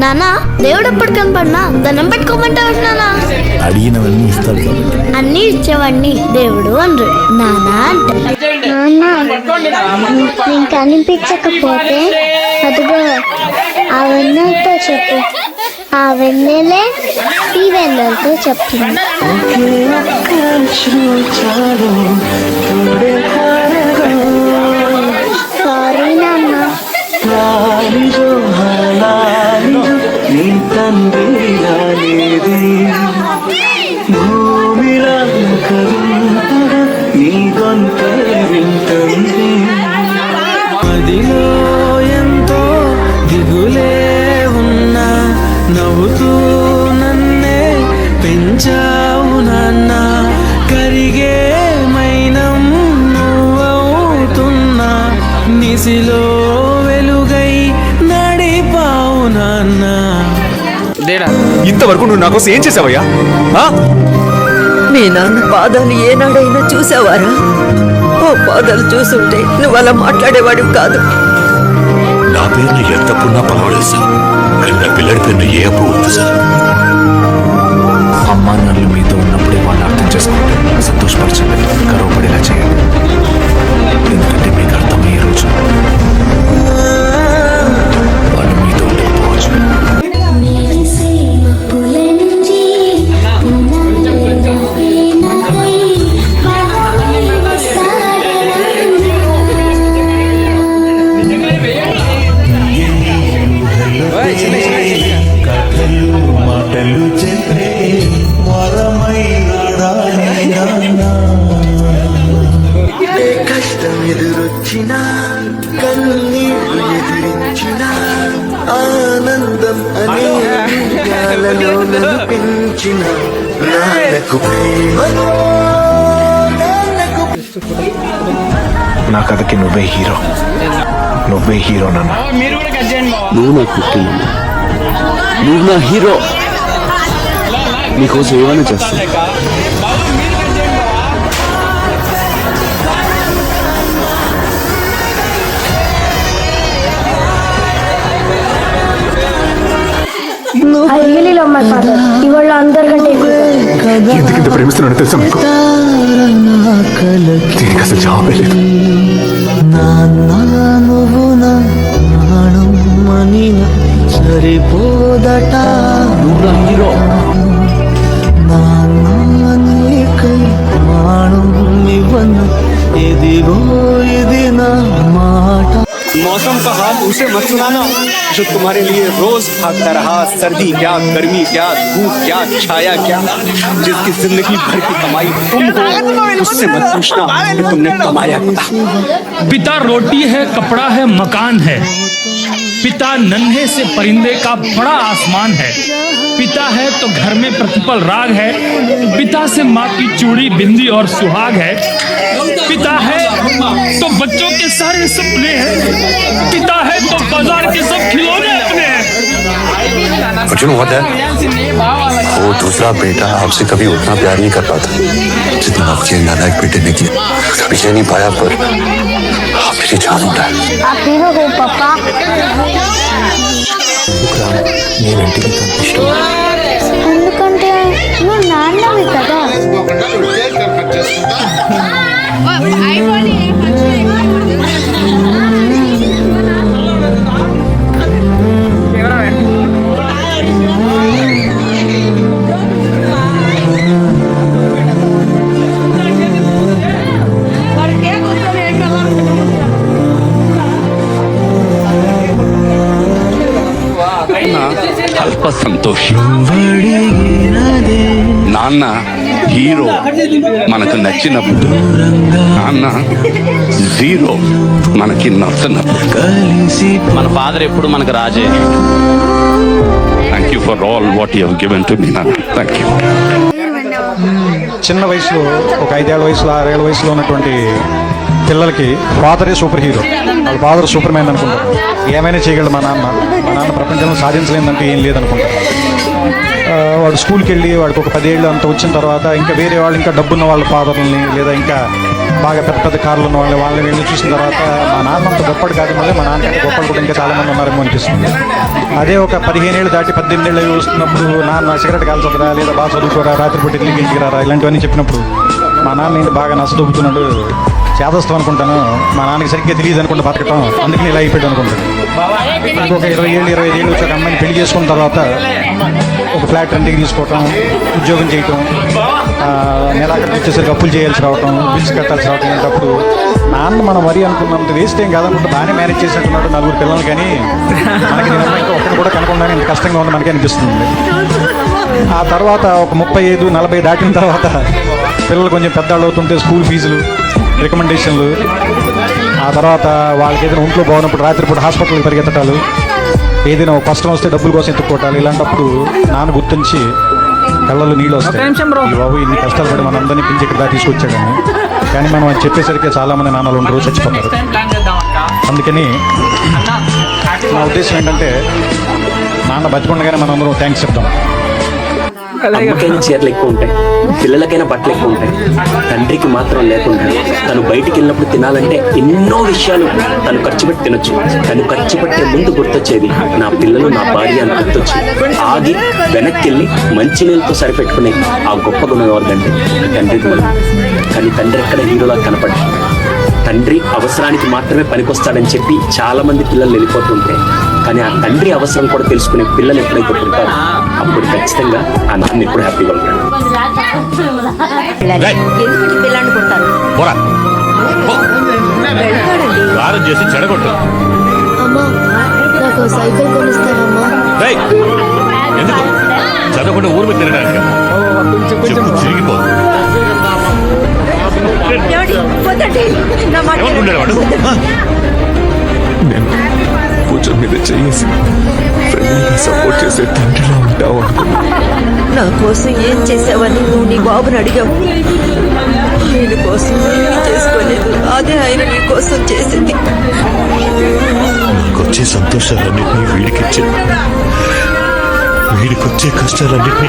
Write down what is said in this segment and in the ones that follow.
నాన్న దేవుడు ఎప్పుడు కనపడినా దండం పెట్టుకోమంటావు నాన్న అడిగినవన్నీ ఇస్తాడు కాబట్టి అన్ని ఇచ్చేవాడిని దేవుడు అనరు. నాన్న అంటే. నేను కనిపించకపోతే అదిగో ఆ వెన్నెలతో చెప్పు. ఆ వెన్నెలే ఈ వెన్నెలతో చెప్తుంది. సారీ నాన్న. నీ ఇంతవరకు నువ్వు నా కోసం ఏం చేసావయ్యా ఆ? మీ నాన్న పాదాలు ఏనాడైనా చూసావారా ఓ పాదాలు చూసుంటే నువ్వు అలా మాట్లాడేవాడివి కాదు. నా పేరున ఎంత తప్పున్నా పర్వాలేదు సార్. కానీ నా పిల్లడి పేరున ఏ అప్పు వద్దు సార్. అమ్మా నాన్నలు మీతో ఉన్నప్పుడే వాళ్ళు అర్థం చేసుకుంటే సంతోషపరచండి. ఎదురొచ్చినా కన్నీళ్ళు ఎదిరించిన ఆనందం అనే గాలలో పెంచిన నాన్నకు నా కథకి నువ్వే హీరో. నువ్వే హీరో నాన్న. నువ్వు నాకు పుట్టిన నువ్వు నా హీరో. నీకోసం ఏమైనా చేస్తా లవ్ మై ఫాదర్ ఇవాళ అందరికంటే ఎక్కువ. ఎందుకు ఇంత ప్రేమిస్తున్నానో తెలుసా మీకు? దీనికి అసలు జవాబే లేదు. సరిపోదట. నువ్వు హీరో. मौसम का हाल उसे मत सुनाना। जो तुम्हारे लिए रोज भागता रहा, सर्दी, क्या गर्मी, क्या धूप, क्या छाया, क्या जिसकी ज़िंदगी भर की कमाई तुम हो, उससे मत पूछना कि तुमने कमाया क्या पिता रोटी है, कपड़ा है, मकान है। पिता नन्हे से परिंदे का बड़ा आसमान है। पिता है तो घर में प्रतिपल राग है। पिता से माँ की चूड़ी बिंदी और सुहाग है। पिता है तो बच्चों के सारे सपने हैं। पिता है तो बाज़ार के सब खिलौने अपने हैं। अर्जुन होता है वो दूसरा बेटा आपसे कभी उतना प्यार नहीं कर पाता जितना आपके नालायक बेटे ने किया। कभी नहीं पाया पर आप मेरी जान होता है ఆ సంతోషం. నాన్న హీరో మనకు నచ్చినప్పుడు నాన్న జీరో మనకి నచ్చనప్పుడు. కలిసి మన ఫాదర్ ఎప్పుడు మనకు రాజే. Thank you for all what you given to me నాన్న. థ్యాంక్ యూ చిన్న వయసులో ఒక ఐదేళ్ళ వయసులో ఆరేళ్ళ వయసులో ఉన్నటువంటి పిల్లలకి ఫాదరే సూపర్ హీరో వాళ్ళ ఫాదర్ సూపర్ మ్యాన్ అనుకుంటారు ఏమైనా చేయగలడు మా నాన్న? మా నాన్న ప్రపంచంలో సాధించలేదంటే ఏం లేదనుకుంటారు వాడు స్కూల్కి వెళ్ళి వాడికి ఒక పదేళ్ళు అంత వచ్చిన తర్వాత ఇంకా వేరే వాళ్ళు ఇంకా డబ్బున్న వాళ్ళ ఫాదర్ని లేదా ఇంకా బాగా పెద్ద పెద్ద కార్లు ఉన్న వాళ్ళు వాళ్ళని వెళ్ళి చూసిన తర్వాత మా నాన్న అంత గొప్పడు కాదు మళ్ళీ మా నాన్నకంటే గొప్పలు కూడా ఇంకా చాలామంది ఉన్నారేమో అనిపిస్తుంది. అదే ఒక పదిహేను ఏళ్ళు దాటి పద్దెనిమిది ఏళ్ళు వస్తున్నప్పుడు నాన్న సిగరెట్ కాల్చదురా లేదా బాగా చదువుకోరా రాత్రిపూట ఇంటికి రారా? ఇలాంటివన్నీ చెప్పినప్పుడు మా నాన్న ఏంటి బాగా నష్టపోతున్నాడు చేదస్తాం అనుకుంటాను. మా నాన్నకి సరిగ్గా తెలియదు అనుకుంటా బతకటం. అందుకని ఇలా అయిపోయాడు అనుకుంటాను ఇంకొక ఇరవై ఏళ్ళు ఇరవై ఐదు ఏళ్ళు వచ్చి ఒక అమ్మాయిని పెళ్ళి చేసుకున్న తర్వాత ఒక ఫ్లాట్ రెంట్కి తీసుకోవటం ఉద్యోగం చేయటం నెలాఖరికి వచ్చేసరికి అప్పులు చేయాల్సి రావటం బిల్స్ కట్టాల్సి రావటం అప్పుడు నాన్న మనం మరీ అనుకున్నంత వేస్ట్ ఏం కాదనుకుంటే బాగానే మేనేజ్ చేసినట్టున్నాడు నలుగురు పిల్లలు కానీ మనకి ఒకటి కూడా కనుకుండా ఇంత కష్టంగా ఉంది మనకి అనిపిస్తుంది. ఆ తర్వాత ఒక ముప్పై ఐదు నలభై దాటిన తర్వాత పిల్లలు కొంచెం పెద్దవాళ్ళు అవుతుంటే స్కూల్ ఫీజులు రికమెండేషన్లు. ఆ తర్వాత వాళ్ళకి ఏదైనా ఒంట్లో బాగున్నప్పుడు రాత్రిపూట హాస్పిటల్కి పరిగెత్తటాలు. ఏదైనా ఒక కష్టం వస్తే డబ్బుల కోసం ఎత్తుక్కోవటాలు ఇలాంటప్పుడు నాన్న గుర్తించి కళ్ళలో నీళ్ళు వస్తాయి. బాబు ఇన్ని కష్టాలు పడి మన అందరినీ పిలిచి ఇక్కడ దాకా తీసుకొచ్చాడని. కానీ మనం అది చెప్పేసరికి చాలా మంది నాన్నలు రెండు రోజు చచ్చిపోతారు అందుకని నా ఉద్దేశం ఏంటంటే నాన్న బతికుండగానే మనం అందరం థ్యాంక్స్ చెప్తాం. అమ్మకైనా చీరలు ఎక్కువ ఉంటాయి. పిల్లలకైనా బట్టలు ఎక్కువ ఉంటాయి. తండ్రికి మాత్రం లేకుండా తను బయటికి వెళ్ళినప్పుడు తినాలంటే ఎన్నో విషయాలు తను ఖర్చు పెట్టి తినొచ్చు. తను ఖర్చు పెట్టే ముందు గుర్తొచ్చేది నా పిల్లలు నా భార్య అని గుర్తొచ్చి ఆగి వెనక్కి వెళ్ళి మంచి నీళ్ళతో సరిపెట్టుకునే ఆ గొప్ప గుణం ఎవరిదంటే తండ్రికి మనం. కానీ తండ్రి ఎక్కడ హీరోలా కనపడ్డా తండ్రి అవసరానికి మాత్రమే పనికొస్తాడని చెప్పి చాలా మంది పిల్లలు వెళ్ళిపోతుంటే కానీ ఆ తండ్రి అవసరం కూడా తెలుసుకునే పిల్లలు ఎప్పుడైతే పుడతారో అప్పుడు ఖచ్చితంగా ఆ నాన్న ఎప్పుడు హ్యాపీగా ఉంటాడు. చేసి చెడగొట్టు. అమ్మా నాకు సైకిల్ కొనిస్తావమ్మా ఎందుకు? చదవకుండా ఊరు మీద తినడానికి చెప్పు చిరిగిపో. నేను వద్దండి. మీద చేసి సపోర్ట్ చేసే తండ్రిలా ఉంటావు అనుకున్నా నా కోసం ఏం చేసావని నువ్వు నీ బాబుని అడిగావు నేను కోసం చేసుకోలేదు అదే ఆయన నీ కోసం చేసింది వచ్చే సంతోషాలన్నింటినీ వీడికిచ్చే వీడికొచ్చే కష్టాలన్నింటినీ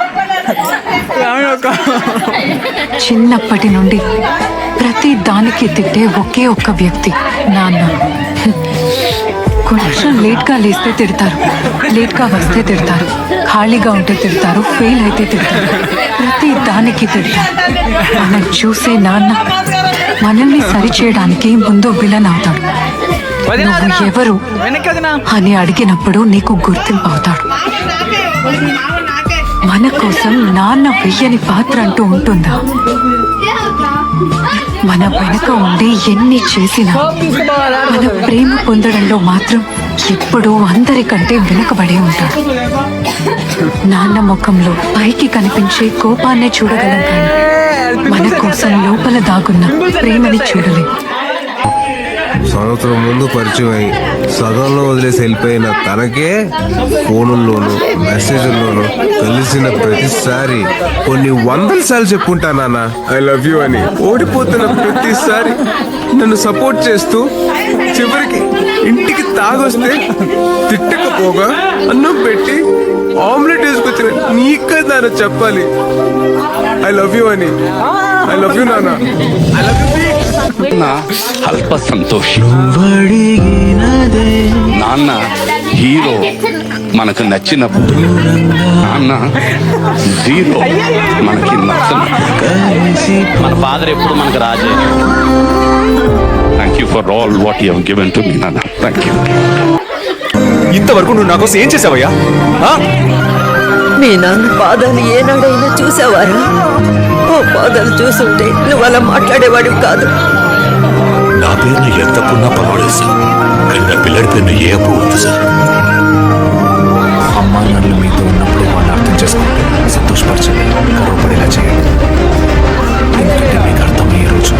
చిన్నప్పటి నుండి ప్రతి దానికి తిట్టే ఒకే ఒక్క వ్యక్తి నాన్న. కొంచెం లేట్గా లేస్తే తిడతారు. లేట్గా వస్తే తిడతారు. ఖాళీగా ఉంటే తిడతారు. ఫెయిల్ అయితే తిడతారు. ప్రతి దానికి తిడతారు. మనం చూసే నాన్న మనల్ని సరిచేయడానికి ముందు విలన్ అవుతాడు. నువ్వు ఎవరు అని అడిగినప్పుడు నీకు గుర్తింపు అవుతాడు. మన కోసం నాన్న వెయ్యని పాత్ర అంటూ ఉంటుందా? మన వెనక ఉండి ఎన్ని చేసినా మన ప్రేమ పొందడంలో మాత్రం ఎప్పుడూ అందరికంటే వెనుకబడి ఉంటాడు. నాన్న ముఖంలో పైకి కనిపించే కోపాన్నే చూడగలం కానీ మన కోసం లోపల దాగున్న ప్రేమని చూడలేం. సంవత్సరం ముందు పరిచయం అయి సగంలో వదిలేసి వెళ్ళిపోయిన తనకే ఫోనుల్లోనూ మెసేజ్ల్లోనూ కలిసిన ప్రతిసారి కొన్ని వందల సార్లు చెప్పుంటానా ఐ లవ్ యూ అని ఓడిపోతున్న ప్రతిసారి నన్ను సపోర్ట్ చేస్తూ చివరికి ఇంటికి తాగొస్తే తిట్టకపోగా అన్నం పెట్టి ఆమ్లెట్ వేసుకొచ్చిన నీకే నాన్న చెప్పాలి. ఐ లవ్ యూ అని. ఐ లవ్ యూ నాన్న. ఐ లవ్ యూ నాన్న అల్ప సంతోషి. నాన్న హీరో మనకు నచ్చినప్పుడు. నాన్న జీరో మనకి నచ్చినప్పుడు. మన ఫాదర్ ఎప్పుడు మనకు రాజే. Thank you for all what you given to me నాన్న. థ్యాంక్ యూ ఇంతవరకు నువ్వు నా కోసం ఏం చేసావయ్యా? మీ నాన్న పాదాలు ఏనాడైనా చూసావారా? ఓ పాదాలు చూసుంటే నువ్వు అలా మాట్లాడేవాడివి కాదు. నా పేరున ఎంత అప్పున్నా పర్వాలేదు సార్ కానీ నా పిల్లడి పేరున ఏ అప్పు వద్దు సార్. అమ్మా నన్ను మీతో ఉన్నప్పుడు వాళ్ళు అర్థం చేసుకుంటే సంతోషపరచండి. గర్వపడేలా చేయండి. ఎందుకంటే మీకు అర్థమయ్యే రోజు